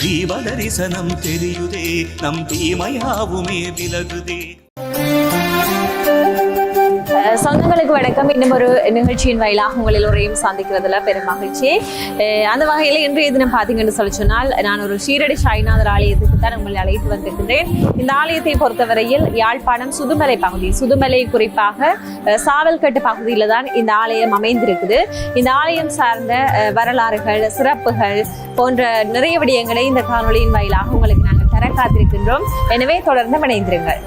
ஜீவதரிசனம் தெரியுதே நம் தீமையாவுமே விலகுதே சொந்தங்களுக்கு வணக்கம். இன்னும் ஒரு நிகழ்ச்சியின் வாயிலாக உங்கள் எல்லோரையும் சந்திக்கிறதுல பெரும் மகிழ்ச்சி. அந்த வகையில் இன்றைய தினம் பார்த்தீங்கன்னு சொல்லி சொன்னால் நான் ஒரு ஷீரடி சாய்நாதர் ஆலயத்துக்கு தான் உங்களை அழைத்து வந்திருக்கின்றேன் இந்த ஆலயத்தை பொறுத்தவரையில் யாழ்ப்பாணம் சுதுமலை பகுதி சுதுமலை குறிப்பாக சாவல்கட்டு பகுதியில் தான் இந்த ஆலயம் அமைந்திருக்குது. இந்த ஆலயம் சார்ந்த வரலாறுகள் சிறப்புகள் போன்ற நிறைய விடயங்களை இந்த காணொளியின் வாயிலாக உங்களுக்கு நாங்கள் தர காத்திருக்கின்றோம். எனவே தொடர்ந்து இணைந்திருங்கள்.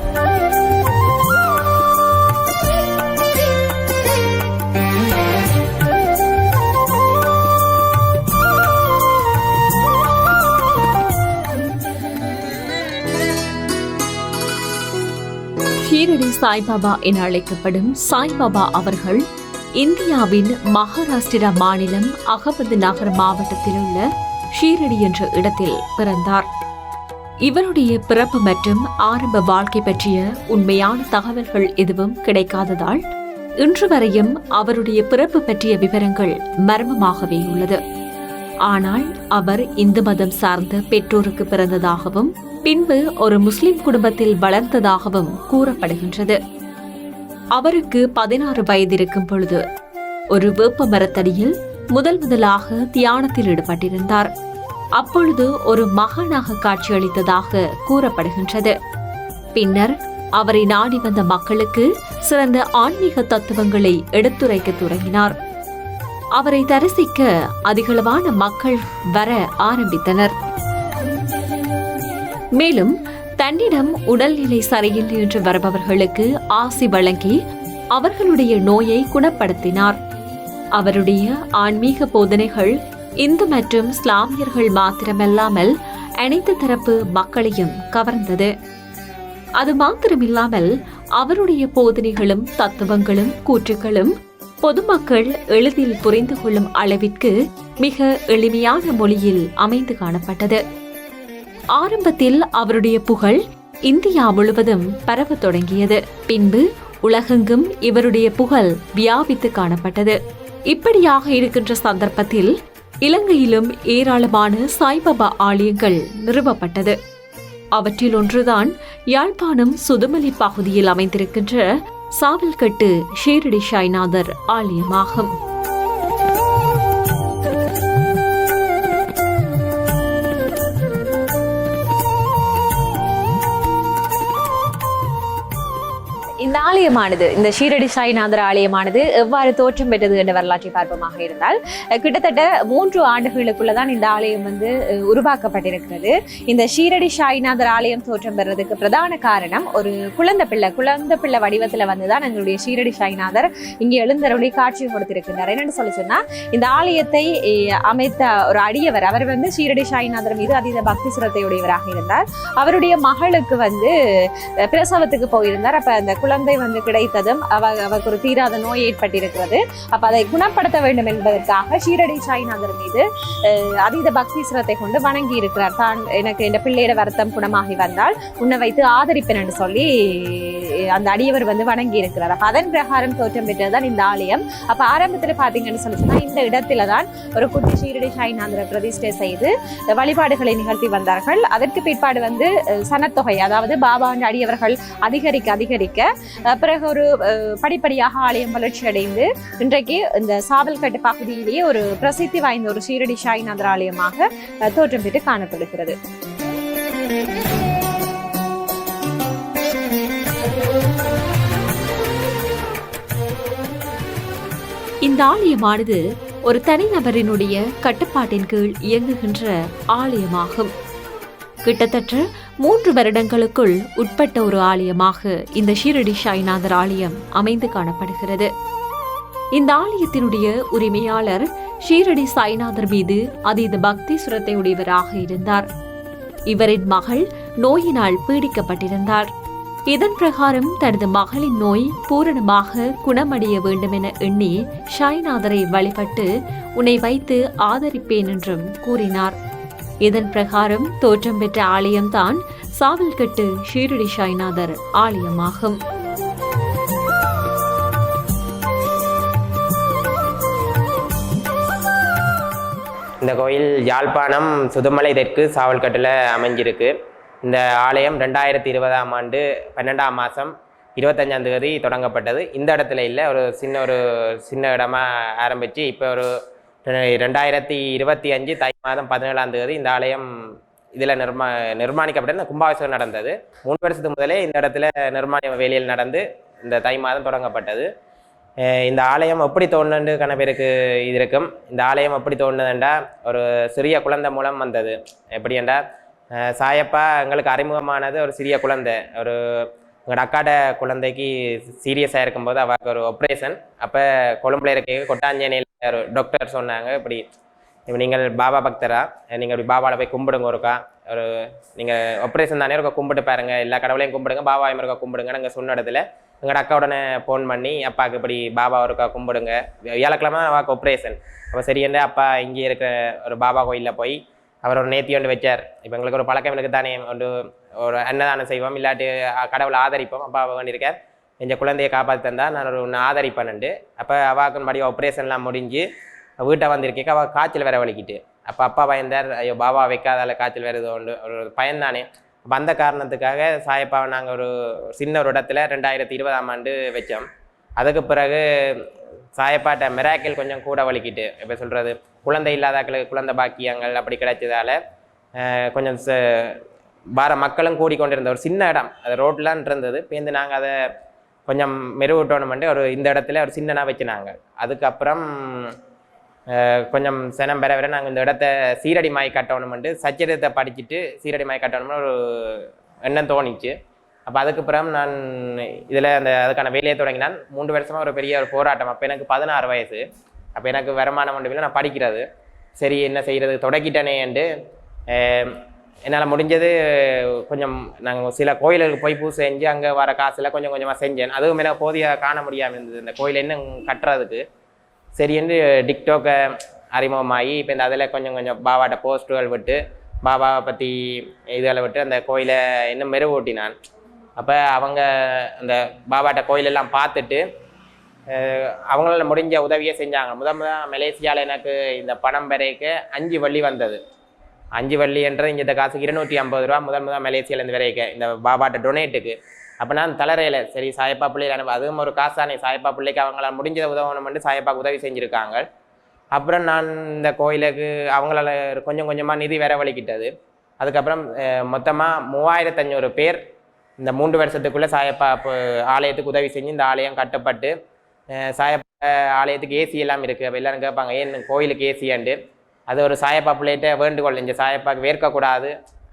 ஷீரடி சாய்பாபா என அழைக்கப்படும் சாய்பாபா அவர்கள் இந்தியாவின் மகாராஷ்டிரா மாநிலம் அகமது நகர் மாவட்டத்தில் உள்ள ஷீரடி என்ற இடத்தில் பிறந்தார். இவருடைய பிறப்பு மற்றும் ஆரம்ப வாழ்க்கை பற்றிய உண்மையான தகவல்கள் எதுவும் கிடைக்காததால் இன்று வரையும் அவருடைய பிறப்பு பற்றிய விவரங்கள் மர்மமாகவே உள்ளது. ஆனால் அவர் இந்து மதம் சார்ந்த பெற்றோருக்கு பிறந்ததாகவும் பின்பு ஒரு முஸ்லிம் குடும்பத்தில் வளர்ந்ததாகவும் கூறப்படுகின்றது. அவருக்கு பதினாறு வயது இருக்கும் பொழுது ஒரு வேப்ப மரத்தடியில் முதல் முதலாக தியானத்தில் ஈடுபட்டிருந்தார். அப்பொழுது ஒரு மகானாக காட்சியளித்ததாக கூறப்படுகின்றது. பின்னர் அவரை நாடி வந்த மக்களுக்கு சிறந்த ஆன்மீக தத்துவங்களை எடுத்துரைக்க தொடங்கினார் அவரை தரிசிக்க அதிகளவான மக்கள் வர ஆரம்பித்தனர். மேலும் தன்னிடம் உடல்நிலை சரியில்லை என்று வருபவர்களுக்கு ஆசி வழங்கி அவர்களுடைய நோயை குணப்படுத்தினார். அவருடைய ஆன்மீக போதனைகள் இந்து மற்றும் இஸ்லாமியர்கள் மாத்திரமல்லாமல் அனைத்து தரப்பு மக்களையும் கவர்ந்தது. அது மாத்திரமில்லாமல் அவருடைய போதனைகளும் தத்துவங்களும் கூற்றுகளும் பொதுமக்கள் எளிதில் புரிந்து கொள்ளும் அளவிற்கு மிக எளிமையான மொழியில் அமைந்து காணப்பட்டது. ஆரம்பத்தில் அவருடைய புகழ் இந்தியா முழுவதும் பரவத் தொடங்கியது. பின்பு உலகெங்கும் இவருடைய புகழ் வியாபித்து காணப்பட்டது. இப்படியாக இருக்கின்ற சந்தர்ப்பத்தில் இலங்கையிலும் ஏராளமான சாய்பாபா ஆலயங்கள் நிறுவப்பட்டது. அவற்றில் ஒன்றுதான் யாழ்ப்பாணம் சுதுமலை பகுதியில் அமைந்திருக்கின்ற சாவல்கட்டு ஷீரடி சாய்நாதர் ஆலயமாகும். ஆலயமானது இந்த ஷீரடி சாய்நாதர் ஆலயமானது எவ்வாறு தோற்றம் பெற்றது என்ற வரலாற்றை பார்ப்போமாக இருந்தால் கிட்டத்தட்ட மூன்று ஆண்டுகளுக்குள்ளதான் இந்த ஆலயம் வந்து உருவாக்கப்பட்டிருக்கிறது. இந்த ஷீரடி சாய்நாதர் ஆலயம் தோற்றம் பெறதுக்கு பிரதான காரணம் ஒரு குழந்தை பிள்ளை குழந்தை பிள்ளை வடிவத்தில் வந்துதான் எங்களுடைய ஷீரடி சாய்நாதர் இங்கே எழுந்தருளி காட்சி கொடுத்திருக்கிறார் என்னென்னு சொல்லி சொன்னால் இந்த ஆலயத்தை அமைத்த ஒரு அடியவர் அவர் வந்து ஷீரடி சாய்நாதர் மீது அதீத பக்தி சிரத்தையுடையவராக இருந்தார். அவருடைய மகளுக்கு வந்து பிரசவத்துக்கு போயிருந்தார். அப்ப அந்த குழந்தை வந்து கிடைத்ததும் அவ அவருக்கு ஒரு தீராத நோய் ஏற்பட்டிருக்கிறது. அப்போ அதை குணப்படுத்த வேண்டும் என்பதற்காக ஷீரடி சாய்நாதர் மீது அஹ், அதீத பக்தி சிரத்தை கொண்டு வணங்கி இருக்கிறார். தான் எனக்கு இந்த பிள்ளையோட வருத்தம் குணமாகி வந்தால் உன்னை வைத்து ஆதரிப்பேன் என்று சொல்லி அந்த அடியவர் வந்து வணங்கி இருக்கிறார் அப்ப அதன் பிரகாரம் தோற்றம் பெற்றதுதான் இந்த ஆலயம். அப்ப ஆரம்பத்துல பாத்தீங்கன்னு சொல்லி சொன்னா இந்த இடத்துல தான் ஒரு குட்டி ஷீரடி சாய்நாதரை பிரதிஷ்டை செய்து வழிபாடுகளை நிகழ்த்தி வந்தார்கள். அதற்கு பிற்பாடு வந்து சனத்தொகை அதாவது பாபாண்ட அடியவர்கள் அதிகரிக்க அதிகரிக்க பிறகு ஒரு அஹ், படிப்படியாக ஆலயம் வளர்ச்சி அடைந்து இன்றைக்கு இந்த சாவல்கட்டு பகுதியிலேயே ஒரு பிரசித்தி வாய்ந்த ஒரு ஷீரடி சாய்நாதர் ஆலயமாக தோற்றம் பெற்று காணப்படுகிறது. இந்த ஆலயமானது ஒரு தனிநபரினுடைய கட்டுப்பாட்டின் கீழ் இயங்குகின்ற ஆலயமாகும். கிட்டத்தட்ட மூன்று வருடங்களுக்குள் உட்பட்ட ஒரு ஆலயமாக இந்த ஷீரடி சாய்நாதர் ஆலயம் அமைந்து காணப்படுகிறது. இந்த ஆலயத்தினுடைய உரிமையாளர் ஷீரடி சாய்நாதர் மீது அதீத பக்தி சுரத்தை உடையவராக இருந்தார். இவரின் மகள் நோயினால் பீடிக்கப்பட்டிருந்தார். இதன் பிரகாரம் தனது மகளின் நோய் பூரணமாக குணமடைய வேண்டும் என எண்ணி ஷாய்நாதரை வழிபட்டு உன்னை வைத்து ஆதரிப்பேன் என்றும் கூறினார். இதன் பிரகாரம் தோற்றம் பெற்ற ஆலயம்தான் சாவல்கட்டு ஷீரடி சாய்நாதர் ஆலயமாகும். இந்த கோயில் யாழ்ப்பாணம் சுதுமலை தெற்கு சாவல்கட்டில் அமைஞ்சிருக்கு. இந்த ஆலயம் ரெண்டாயிரத்தி இருபதாம் ஆண்டு பன்னெண்டாம் மாதம் இருபத்தஞ்சாம் தேதி தொடங்கப்பட்டது. இந்த இடத்துல இல்லை ஒரு சின்ன ஒரு சின்ன இடமா ஆரம்பித்து இப்போ ஒரு ரெண்டாயிரத்தி இருபத்தி அஞ்சு தை மாதம் பதினேழாம் தேதி இந்த ஆலயம் இதில் நிர்மா நிர்மாணிக்கப்பட்ட இந்த கும்பாபிஷேகம் நடந்தது. மூணு வருஷத்துக்கு முதலே இந்த இடத்துல நிர்மாண வேலையில் நடந்து இந்த தை மாதம் தொடங்கப்பட்டது. இந்த ஆலயம் எப்படி தோணுன்னு கன பேருக்கு இது இருக்கும். இந்த ஆலயம் எப்படி தோணுதுண்டா ஒரு சிறிய குழந்தை மூலம் வந்தது. எப்படி என்றால் சாயப்பா எங்களுக்கு அறிமுகமானது ஒரு சிறிய குழந்தை. ஒரு எங்களோட அக்காட குழந்தைக்கு சீரியஸாக இருக்கும்போது அவருக்கு ஒரு ஆப்ரேஷன் அப்போ கொழும்புல இருக்க கொட்டாஞ்சேனையில் ஒரு டாக்டர் சொன்னாங்க இப்படி இப்போ நீங்கள் பாபா பக்தரா? நீங்கள் இப்படி பாபாவில் போய் கும்பிடுங்க ஒருக்கா. ஒரு நீங்கள் ஆப்ரேஷன் தானே இருக்கா கும்பிட்டு பாருங்க. எல்லா கடவுளையும் கும்பிடுங்க பாபா இருக்கா கும்பிடுங்க நாங்கள் சொன்ன இடத்துல எங்களோட அக்கா உடனே ஃபோன் பண்ணி அப்பாவுக்கு இப்படி பாபா ஒருக்கா கும்பிடுங்க. வியாழக்கிழமை அவாக்கு ஆப்ரேஷன் அப்போ சரியண்டு அப்பா இங்கே இருக்கிற ஒரு பாபா கோயிலில் போய் அவர் ஒரு நேத்தி ஒன்று வச்சார். இப்போ எங்களுக்கு ஒரு பழக்கம் எனக்கு தானே ஒரு ஒரு அன்னதானம் செய்வோம் இல்லாட்டி கடவுளை ஆதரிப்போம் அப்பா வேண்டியிருக்கார் எங்கள் குழந்தையை காப்பாற்றி தந்தா நான் ஒரு ஒன்று ஆதரிப்பேன்ண்டு அப்போ அவாக்கு மறுபடி ஆப்ரேஷன்லாம் முடிஞ்சு வீட்டை வந்திருக்கேக்க அவள் காய்ச்சல் வேற வலிக்கிட்டு. அப்போ அப்பா பயந்தார் ஐயோ பாபா வைக்காதால காய்ச்சல் வேறு ஏதோ உண்டு ஒரு பயன்தானே அப்போ அந்த காரணத்துக்காக சாயப்பாவை நாங்கள் ஒரு சின்ன ஒரு இடத்துல ரெண்டாயிரத்தி இருபதாம் ஆண்டு வச்சோம். அதுக்கு பிறகு சாயப்பாட்ட மிராக்கிள் கொஞ்சம் கூட வலிக்கிட்டு இப்போ சொல்கிறது குழந்தை இல்லாதாக்களுக்கு குழந்தை பாக்கியங்கள் அப்படி கிடைச்சதால கொஞ்சம் ச பார மக்களும் கூடிக்கொண்டிருந்த ஒரு சின்ன இடம். அது ரோட்லான் இருந்தது. பேருந்து நாங்கள் அதை கொஞ்சம் மெருகூட்டணுமெண்டு ஒரு இந்த இடத்துல ஒரு சின்னனாக வச்சுனாங்க. அதுக்கப்புறம் கொஞ்சம் சனம் பெற வர நாங்கள் இந்த இடத்த சீரடி மாய் கட்டணுமெண்டு சச்சரித்தை படிச்சுட்டு சீரடி மாய் கட்டணும்னு ஒரு எண்ணம் தோணிச்சு. அப்போ அதுக்கு பிறகு நான் இதில் அந்த அதுக்கான வேலையை தொடங்கினான். மூன்று வருஷமாக ஒரு பெரிய ஒரு போராட்டம். அப்போ எனக்கு பதினாறு வயசு. அப்போ எனக்கு வருமானம் ஒன்றும் இல்லை நான் படிக்கிறது. சரி என்ன செய்கிறது தொடக்கிட்டேனேன்ட்டு என்னால் முடிஞ்சது கொஞ்சம் நாங்கள் சில கோயிலுக்கு போய் பூ செஞ்சு அங்கே வர காசில் கொஞ்சம் கொஞ்சமாக செஞ்சேன். அதுவும் எனக்கு போதிய காண முடியாமல் இருந்தது. இந்த கோயில் இன்னும் கட்டுறதுக்கு. சரி என்று டிக்டோக்கை அறிமுகமாகி இப்போ இந்த அதில் கொஞ்சம் கொஞ்சம் பாபாட்ட போஸ்ட்டுகள் விட்டு பாபாவை பற்றி இதுகளை விட்டு அந்த கோயிலை இன்னும் மெருவூட்டினான் அப்போ அவங்க அந்த பாபாட்ட கோயிலெல்லாம் பார்த்துட்டு அவங்களால முடிஞ்ச உதவியை செஞ்சாங்க. முத முத மலேசியாவில் எனக்கு இந்த பணம் வரைக்கு அஞ்சு வள்ளி வந்தது. அஞ்சு வள்ளி என்றது இங்கே இந்த காசுக்கு இருநூற்றி ஐம்பது ரூபா முதல் முதல் மலேசியாவிலேருந்து வரைக்கு இந்த பாபாட்ட டொனேட்டுக்கு அப்போ நான் தளரையில் சரி சாயப்பா பிள்ளைகள் அனுப்ப அதுவும் ஒரு காசானே சாயப்பா பிள்ளைக்கு அவங்களால முடிஞ்சதை உதவணும்னு சாயப்பாக்கு உதவி செஞ்சுருக்காங்க. அப்புறம் நான் இந்த கோயிலுக்கு அவங்களால கொஞ்சம் கொஞ்சமாக நிதி வரவழிக்கிட்டது. அதுக்கப்புறம் மொத்தமாக மூவாயிரத்தஞ்சூறு பேர் இந்த மூன்று வருஷத்துக்குள்ளே சாயப்பா இப்போ ஆலயத்துக்கு உதவி செஞ்சு இந்த ஆலயம் கட்டப்பட்டு சாயப்பா ஆலயத்துக்கு ஏசி எல்லாம் இருக்குது அப்போ எல்லாரும் கேட்பாங்க ஏன் கோயிலுக்கு ஏசியாண்டு அது ஒரு சாயப்பா பிள்ளைகிட்ட வேண்டுகோள். இந்த சாயப்பாக்கு வேர்க்கக்கூடாது.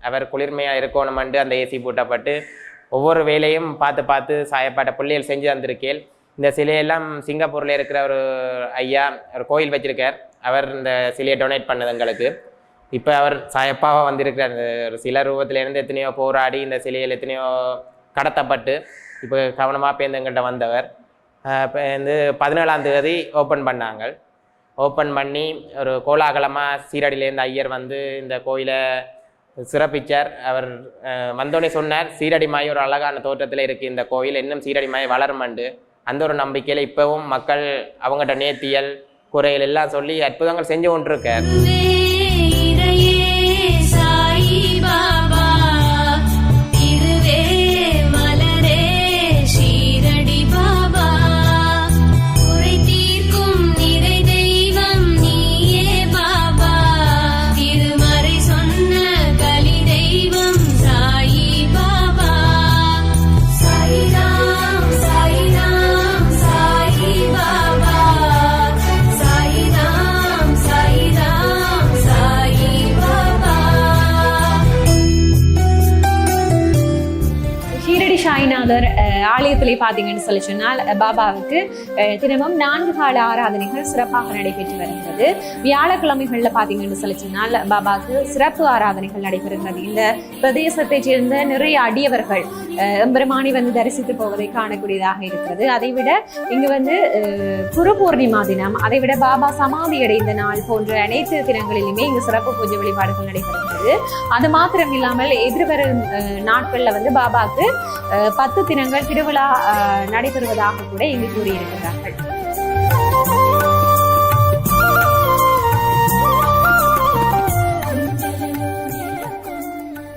அவர் குளிர்மையாக இருக்கணுமெண்டு அந்த ஏசி பூட்டப்பட்டு ஒவ்வொரு வேலையும் பார்த்து பார்த்து சாயப்பாட்ட பிள்ளைகள் செஞ்சு தந்திருக்கேன் இந்த சிலையெல்லாம் சிங்கப்பூரில் இருக்கிற ஒரு ஐயா ஒரு கோயில் வச்சுருக்கார். அவர் இந்த சிலையை டொனேட் பண்ணது எங்களுக்கு. இப்போ அவர் சாயப்பாவாக வந்திருக்கிறார். இந்த ஒரு சில ரூபத்திலேருந்து எத்தனையோ போராடி இந்த சிலையில் எத்தனையோ கடத்தப்பட்டு இப்போ கவனமாக பேருந்து எங்கள்கிட்ட வந்தவர். இப்போ வந்து பதினேழாம் தேதி ஓப்பன் பண்ணாங்க. ஓப்பன் பண்ணி ஒரு கோலாகலமாக சீரடியிலேருந்து ஐயர் வந்து இந்த கோயிலை சிறப்பிச்சார். அவர் வந்தோடனே சொன்னார் சீரடி மாய் ஒரு அழகான தோற்றத்தில் இருக்குது இந்த கோயில். இன்னும் சீரடி மாய் வளருமண்டு. அந்த ஒரு நம்பிக்கையில் இப்போவும் மக்கள் அவங்ககிட்ட நேர்த்தியல் குறைகள் எல்லாம் சொல்லி அற்புதங்கள் செஞ்சு கொண்டிருக்கார். ஆலயத்திலே பார்த்தீங்கன்னு சொல்லி சொன்னால் பாபாவுக்கு தினமும் நான்கு கால ஆராதனைகள் சிறப்பாக நடைபெற்று வருகிறது. வியாழக்கிழமைகளில் பார்த்தீங்கன்னு சொல்லி சொன்னால் பாபாவுக்கு சிறப்பு ஆராதனைகள் நடைபெறுகிறது. இந்த பிரதேசத்தைச் சேர்ந்த நிறைய அடியவர்கள் அஹ், எம்பெருமானை வந்து தரிசித்து போவதை காணக்கூடியதாக இருக்கிறது. அதைவிட இங்கு வந்து குரு பூர்ணிமா தினம் அதைவிட பாபா சமாதி அடைந்த நாள் போன்ற அனைத்து தினங்களிலுமே இங்கு சிறப்பு பூஜை வழிபாடுகள் நடைபெறுகிறது. அது மாத்திரம் இல்லாமல் எதிர்வரும் நாட்களில் வந்து பாபாவுக்கு பத்து தினங்கள் திருவிழா விழா நடைபெறுவதாக கூட இங்கு கூறியிருக்கிறார்கள்.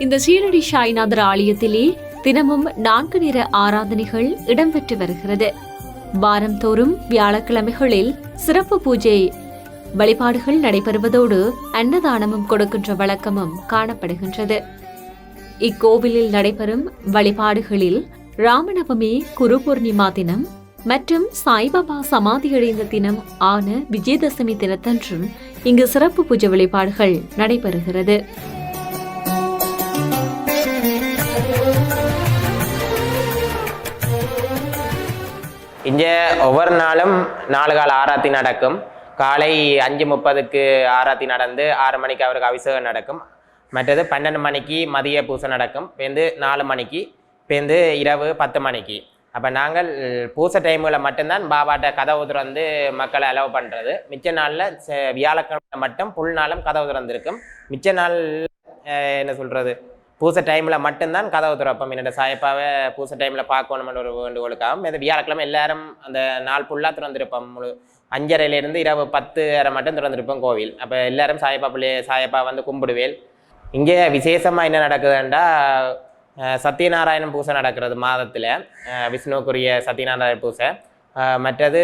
இந்த சீரடி சாய்நாதர் ஆலயத்திலே தினமும் நான்கு நிற ஆராதனைகள் இடம்பெற்று வருகிறது. வாரந்தோறும் வியாழக்கிழமைகளில் சிறப்பு பூஜை வழிபாடுகள் நடைபெறுவதோடு அன்னதானமும் கொடுக்கின்ற வழக்கமும் காணப்படுகின்றது. இக்கோவிலில் நடைபெறும் வழிபாடுகளில் ராமநவமி குரு பூர்ணிமா தினம் மற்றும் சாய்பாபா சமாதி அடைந்த தினம் ஆன விஜயதசமி தினத்தன்றும் இங்கு சிறப்பு பூஜை வழிபாடுகள் நடைபெறுகிறது. இங்கே ஒவ்வொரு நாளும் நாலு கால ஆராத்தி நடக்கும். காலை அஞ்சு முப்பதுக்கு ஆராத்தி நடந்து ஆறு மணிக்கு அவருக்கு அபிஷேகம் நடக்கும். மற்றது பன்னெண்டு மணிக்கு மதிய பூசை நடக்கும். வந்து நாலு மணிக்கு பேருந்து இரவு பத்து மணிக்கு. அப்போ நாங்கள் பூசை டைமில் மட்டும்தான் பாபாட்ட கதவு திறந்து மக்களை அலோவ் பண்ணுறது மிச்ச நாளில் வியாழக்கிழமை மட்டும் புல் நாளும் கதவு திறந்திருக்கும். மிச்ச நாள் என்ன சொல்கிறது பூசை டைமில் மட்டும்தான் கதவு திறப்போம். என்னோட சாயப்பாவை பூசை டைமில் பார்க்கணும்னு ஒரு வேண்டுகோளுக்காகவும் இந்த வியாழக்கிழமை எல்லாரும் அந்த நாள் ஃபுல்லாக திறந்திருப்போம். முழு அஞ்சரையிலேருந்து இரவு பத்து அரை மட்டும் திறந்திருப்போம் கோவில். அப்போ எல்லாரும் சாயப்பா பிள்ளை சாயப்பா வந்து கும்பிடுவேல். இங்கே விசேஷமாக என்ன நடக்குதுன்னா சத்யநாராயணன் பூசை நடக்கிறது மாதத்தில். விஷ்ணுக்குரிய சத்யநாராயண பூசை. மற்றது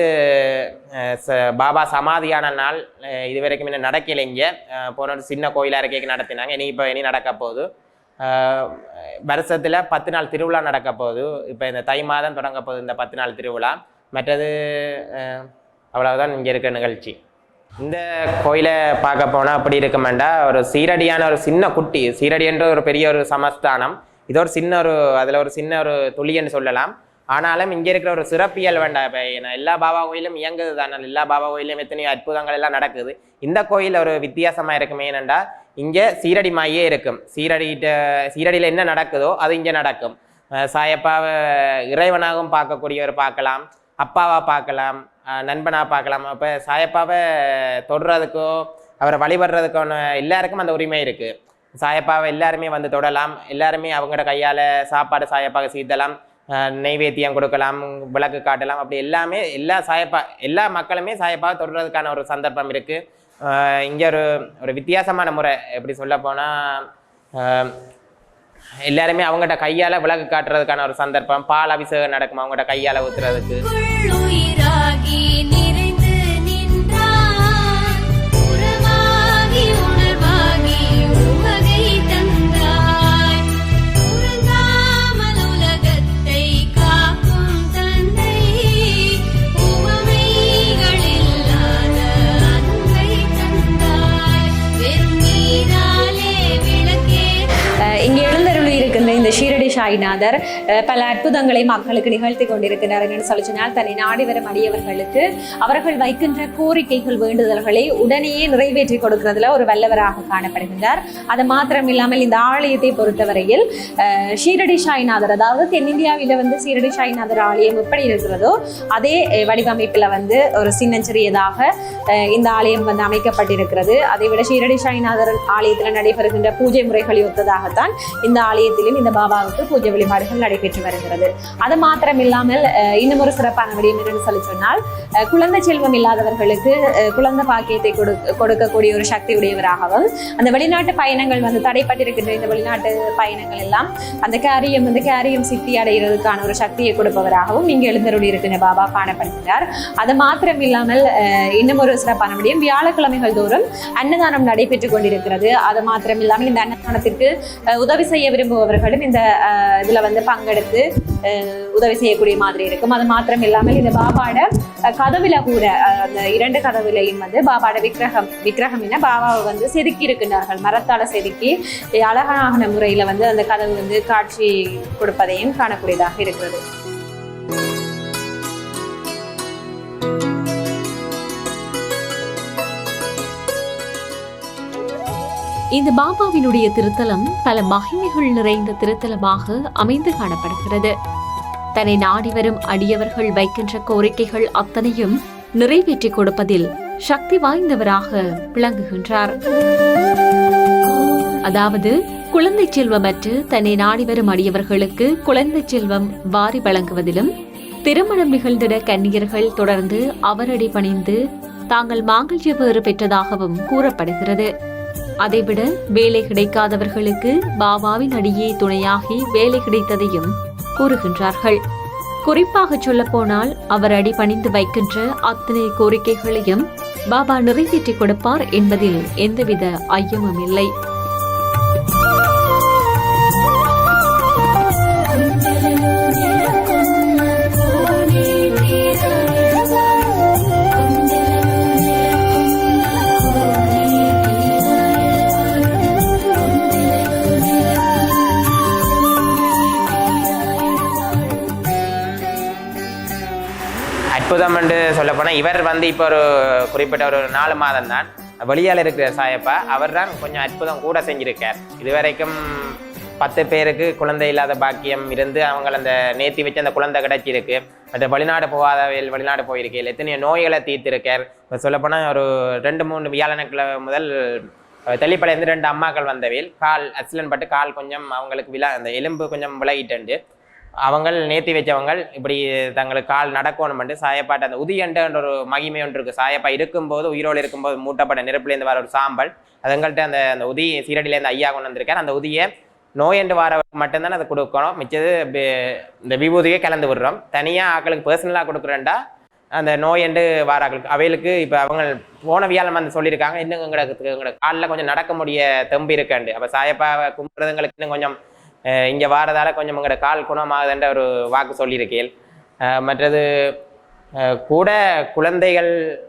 ச- பாபா சமாதியான நாள் இது வரைக்கும் இன்னும் நடக்கலை இங்கே. போன ஒரு சின்ன கோயிலாக இருக்கைக்கு நடத்தினாங்க. இனி இப்போ இனி நடக்க போகுது. வருஷத்தில் பத்து நாள் திருவிழா நடக்க போகுது. இப்போ இந்த தை மாதம் தொடங்க போகுது இந்த பத்து நாள் திருவிழா. மற்றது அவ்வளவுதான் இங்கே இருக்கிற நிகழ்ச்சி. இந்த கோயிலை பார்க்க போனால் அப்படி இருக்க வேண்டாம் ஒரு சீரடியான ஒரு சின்ன குட்டி சீரடி என்ற ஒரு பெரிய ஒரு சமஸ்தானம். இது ஒரு சின்ன ஒரு அதில் ஒரு சின்ன ஒரு துளின்னு சொல்லலாம். ஆனாலும் இங்கே இருக்கிற ஒரு சிறப்பியல் வேண்டாம் இப்போ ஏன்னா எல்லா பாபா கோயிலும் இயங்குது தானே. எல்லா பாபா கோயிலும் எத்தனையோ அற்புதங்கள் எல்லாம் நடக்குது. இந்த கோயில் ஒரு வித்தியாசமாக இருக்குமே என்னென்னா இங்கே சீரடி மாயே இருக்கும். சீரடிகிட்ட சீரடியில் என்ன நடக்குதோ அது இங்கே நடக்கும். சாயப்பாவை இறைவனாகவும் பார்க்கக்கூடியவர் பார்க்கலாம் அப்பாவாக பார்க்கலாம் நண்பனாக பார்க்கலாம். அப்போ சாயப்பாவை தொடுறதுக்கோ அவரை வழிபடுறதுக்கான எல்லாருக்கும் அந்த உரிமை இருக்குது சாயப்பாவை எல்லாருமே வந்து தொடலாம். எல்லாருமே அவங்களோட கையால் சாப்பாடு சாயப்பாக சீத்தலாம். நெய்வேத்தியம் கொடுக்கலாம் விளக்கு காட்டலாம். அப்படி எல்லாமே எல்லா சாயப்பா எல்லா மக்களுமே சாயப்பாவை தொடுறதுக்கான ஒரு சந்தர்ப்பம் இருக்குது இங்கே ஒரு ஒரு வித்தியாசமான முறை எப்படி சொல்ல போனால் எல்லாருமே அவங்ககிட்ட கையால் விளக்கு காட்டுறதுக்கான ஒரு சந்தர்ப்பம். பால் அபிஷேகம் நடக்கும்? அவங்ககிட்ட கையால் ஊத்துறதுக்கு. சாய்நாதர். பல அற்புதங்களை மக்களுக்கு நிகழ்த்தி கொண்டிருக்கிறார் என்று சொல்லி சொன்னால் தன்னை நாடி வரும் அடியவர்களுக்கு அவர்கள் வைக்கின்ற கோரிக்கைகள் வேண்டுதல்களை உடனேயே நிறைவேற்றி கொடுக்கிறதுல ஒரு வல்லவராக காணப்படுகின்றார். அது மாத்திரம் இல்லாமல் இந்த ஆலயத்தை பொறுத்தவரையில் ஷீரடி சாய்நாதர் அதாவது தென்னிந்தியாவில் வந்து ஷீரடி சாய்நாதர் ஆலயம் எப்படி இருக்கிறதோ அதே வடிவமைப்பில் வந்து ஒரு சின்னஞ்சிறியதாக இந்த ஆலயம் வந்து அமைக்கப்பட்டிருக்கிறது. அதை விட ஷீரடி சாய்நாதர் ஆலயத்தில் நடைபெறுகின்ற பூஜை முறைகளை ஒத்ததாகத்தான் இந்த ஆலயத்திலும் இந்த பாபாவுக்கு பூஜை வழிபாடுகள் நடைபெற்று வருகிறது. அது மாத்திரம் இல்லாமல் இன்னும் ஒரு சிறப்பான விடயம் என்னன்னு சொல்லி சொன்னால் குழந்தை செல்வம் இல்லாதவர்களுக்கு குழந்தை பாக்கியத்தை கொடு கொடுக்கக்கூடிய ஒரு சக்தி உடையவராகவும் அந்த வெளிநாட்டு பயணங்கள் வந்து தடைப்பட்டிருக்கின்ற இந்த வெளிநாட்டு பயணங்கள் எல்லாம் அந்த கேரியம் வந்து கேரியம் சித்தி அடைகிறதுக்கான ஒரு சக்தியை கொடுப்பவராகவும் இங்கே எழுந்தருளி இருக்கின்ற பாபா காணப்படுகிறார் அது மாத்திரம் இல்லாமல் இன்னும் ஒரு சிறப்பான விடயம் வியாழக்கிழமைகள் தோறும் அன்னதானம் நடைபெற்றுக் கொண்டிருக்கிறது. அது மாத்திரம் இல்லாமல் இந்த அன்னதானத்திற்கு உதவி செய்ய விரும்புபவர்களும் இந்த இதுல வந்து பங்கெடுத்து உதவி செய்யக்கூடிய மாதிரி இருக்கும். அது மாத்திரம் இல்லாமல் இந்த பாபாட கதவில கதவுல கூட அந்த இரண்டு கதவுலையும் வந்து பாபாட விக்கிரகம் விக்கிரகம் என்ன? பாபாவை வந்து செதுக்கி இருக்கின்றார்கள். மரத்தால செதுக்கி அழகான முறையில வந்து அந்த கதவு வந்து காட்சி கொடுப்பதையும் காணக்கூடியதாக இருக்கிறது. இந்த பாபாவினுடைய திருத்தலம் பல மகிமைகள் நிறைந்த திருத்தலமாக அமைந்து காணப்படுகிறது. தன்னை நாடி வரும் அடியவர்கள் வைக்கின்ற கோரிக்கைகள் அத்தனையும் நிறைவேற்றி கொடுப்பதில் சக்தி வாய்ந்தவராக விளங்குகின்றார். அதாவது குழந்தை செல்வமற்று தன்னை நாடி வரும் அடியவர்களுக்கு குழந்தை செல்வம் வாரி வழங்குவதிலும் திருமணம் நிகழ்ந்திட கன்னியர்கள் தொடர்ந்து அவரடி பணிந்து தாங்கள் மாங்கல்ய பேறு பெற்றதாகவும் கூறப்படுகிறது. அதைவிட வேலை கிடைக்காதவர்களுக்கு பாபாவின் அடியே துணையாகி வேலை கிடைத்ததையும் கூறுகின்றார்கள். குறிப்பாக சொல்லப்போனால் அவர் அடி பணிந்து வைக்கின்ற அத்தனை கோரிக்கைகளையும் பாபா நிறைவேற்றிக் கொடுப்பார் என்பதில் எந்தவித ஐயமும் இல்லை. அற்புதம் என்று சொல்லப்போனால் இவர் வந்து இப்போ ஒரு குறிப்பிட்ட ஒரு நாலு மாதம் தான் வெளியால் இருக்கிற சாயப்பா. அவர் தான் கொஞ்சம் அற்புதம் கூட செஞ்சுருக்கார். இதுவரைக்கும் பத்து பேருக்கு குழந்தை இல்லாத பாக்கியம் இருந்து அவங்க அந்த நேர்த்தி வச்சு அந்த குழந்தை கிடைச்சிருக்கு. மற்ற வெளிநாடு போகாதவையில் வெளிநாடு போயிருக்கையில் எத்தனையோ நோய்களை தீர்த்திருக்கார். இப்போ சொல்லப்போனால் ஒரு ரெண்டு மூணு வியாழனுக்குள்ள முதல் தெளிப்படைந்து ரெண்டு அம்மாக்கள் வந்தவையில் கால் அக்சிடென்ட் பட்டு கால் கொஞ்சம் அவங்களுக்கு விழா அந்த எலும்பு கொஞ்சம் விலகிட்டு அவங்கள் நேத்தி வச்சவங்கள் இப்படி தங்களுக்கு கால் நடக்கணும்ட்டு சாயப்பாட்டு அந்த உதியண்டன்ற ஒரு மகிமை ஒன்று இருக்குது சாயப்பா இருக்கும்போது உயிரோடு இருக்கும்போது மூட்டப்பட்ட நெருப்புலேருந்து வர ஒரு சாம்பல். அதுங்கள்ட்ட அந்த அந்த உதி சீரடியிலேருந்து ஐயா கொண்டு வந்திருக்கார். அந்த உதியை நோயண்டு வர மட்டும்தானே அதை கொடுக்கணும். மிச்சது இந்த விபூதியை கலந்து விடுறோம். தனியாக ஆக்களுக்கு பர்சனலாக கொடுக்குறேன்டா அந்த நோயண்டு வாராக்களுக்கு. அவைகளுக்கு இப்போ அவங்க போன வியாழம் வந்து சொல்லியிருக்காங்க. இன்னும் எங்களுக்கு எங்களுக்கு காலில் கொஞ்சம் நடக்க முடிய தெம்பு இருக்காண்டு அப்போ சாயப்பா கும்பிட்றதுங்களுக்கு இன்னும் கொஞ்சம் இங்கே வாரதால கொஞ்சம் உங்களோட கால் குணமாகுதுன்ற ஒரு வாக்கு சொல்லியிருக்கேன். மற்றது கூட குழந்தைகள்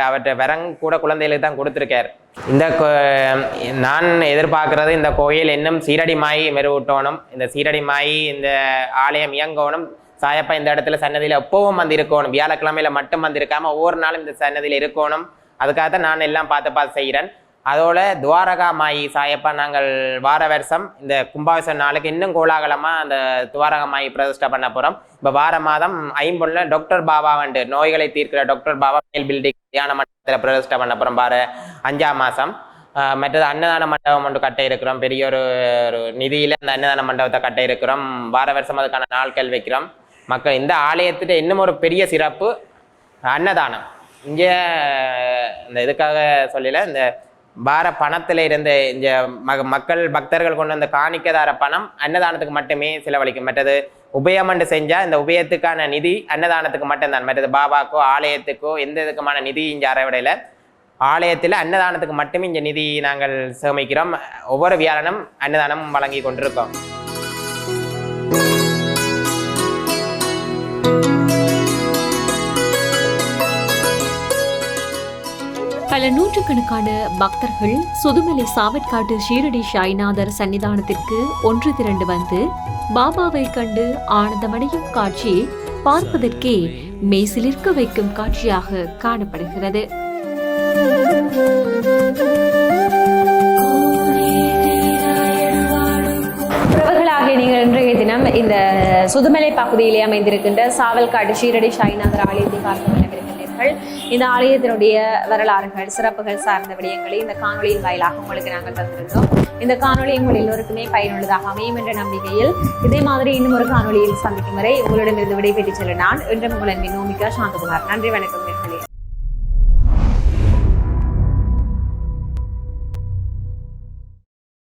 அவற்றை வரங் கூட குழந்தைகளுக்கு தான் கொடுத்துருக்கார். இந்த கோ- நான் எதிர்பார்க்கறது இந்த கோயில் இன்னும் சீரடி மாய் மெருகூட்டணும். இந்த சீரடி மாய் இந்த ஆலயம் இயங்கணும். சாயப்பா இந்த இடத்துல சன்னதியில் எப்பவும் வந்து இருக்கணும் வியாழக்கிழமையில மட்டும் வந்து ஒவ்வொரு நாளும் இந்த சன்னதியில் இருக்கணும். அதுக்காக தான் நான் எல்லாம் பார்த்து பார்த்து செய்கிறேன். அதோட துவாரகா மாயி சாயப்பா நாங்கள் வார வருஷம் இந்த கும்பாபிஷன் நாளுக்கு இன்னும் கோலாகலமாக அந்த துவாரகா மாயி பிரதிஷ்டை பண்ண போகிறோம் இப்போ வார மாதம் ஐம்பொன்னில் டாக்டர் பாபா வந்து நோய்களை தீர்க்கிற டாக்டர் பாபா மேல் பில்டிங் தியான மண்டபத்தில் பிரதிஷ்டை பண்ண போகிறோம் வார அஞ்சாம் மாதம் மற்றது அன்னதான மண்டபம் ஒன்று கட்ட இருக்கிறோம். பெரிய ஒரு ஒரு நிதியில் அந்த அன்னதான மண்டபத்தை கட்ட இருக்கிறோம். வார வருஷம் அதுக்கான நாட்கள் வைக்கிறோம். மக்கள் இந்த ஆலயத்திட்ட இன்னும் ஒரு பெரிய சிறப்பு அன்னதானம். இங்கே இந்த இதுக்காக சொல்லல இந்த வார பணத்தில் இருந்த இந்த மக மக்கள் பக்தர்கள் கொண்டு வந்த காணிக்கதார பணம் அன்னதானத்துக்கு மட்டுமே செலவழிக்கும். மற்றது உபயமண்டு செஞ்சால் இந்த உபயத்துக்கான நிதி அன்னதானத்துக்கு மட்டும்தான். மற்றது பாபாக்கோ ஆலயத்துக்கோ எந்த இதுக்குமான நிதி இங்கே அறவிடையில் ஆலயத்தில் அன்னதானத்துக்கு மட்டுமே இந்த நிதி நாங்கள் சேமிக்கிறோம். ஒவ்வொரு வியாழனும் அன்னதானம் வழங்கி கொண்டிருக்கோம். பல நூற்றுக்கணக்கான பக்தர்கள் சுதுமலை சாவட்காட்டு ஷீரடி சாய்நாதர் சன்னிதானத்திற்கு ஒன்று திரண்டு வந்து பாபாவை கண்டு ஆனந்தமடையும் காட்சி பார்ப்பதற்கே மெய்சிலிர்க்க வைக்கும் காட்சியாக காணப்படுகிறது. நீங்கள் இன்றைய தினம் இந்த சுதுமலை பகுதியிலே அமைந்திருக்கின்ற சாவல்காடு ஷீரடி சாய்நாதர் ஆலயத்தை பார்க்க வரவிருக்கின்றீர்கள் இந்த ஆலயத்தினுடைய வரலாறுகள் சிறப்புகள் சார்ந்த விடயங்களை இந்த காணொலியின் வாயிலாக உங்களுக்கு நாங்கள் தந்திருந்தோம் இந்த காணொலி உங்கள் எல்லோருக்குமே பயனுள்ளதாக அமையும் என்ற நம்பிக்கையில் இதே மாதிரி இன்னும் ஒரு காணொலியில் சந்திக்கும் வரை உங்களிடமிருந்து விடைபெற்று செல்ல நான் என்றும் உங்கள் நோமிகா சாந்தகுமார். நன்றி வணக்கம்.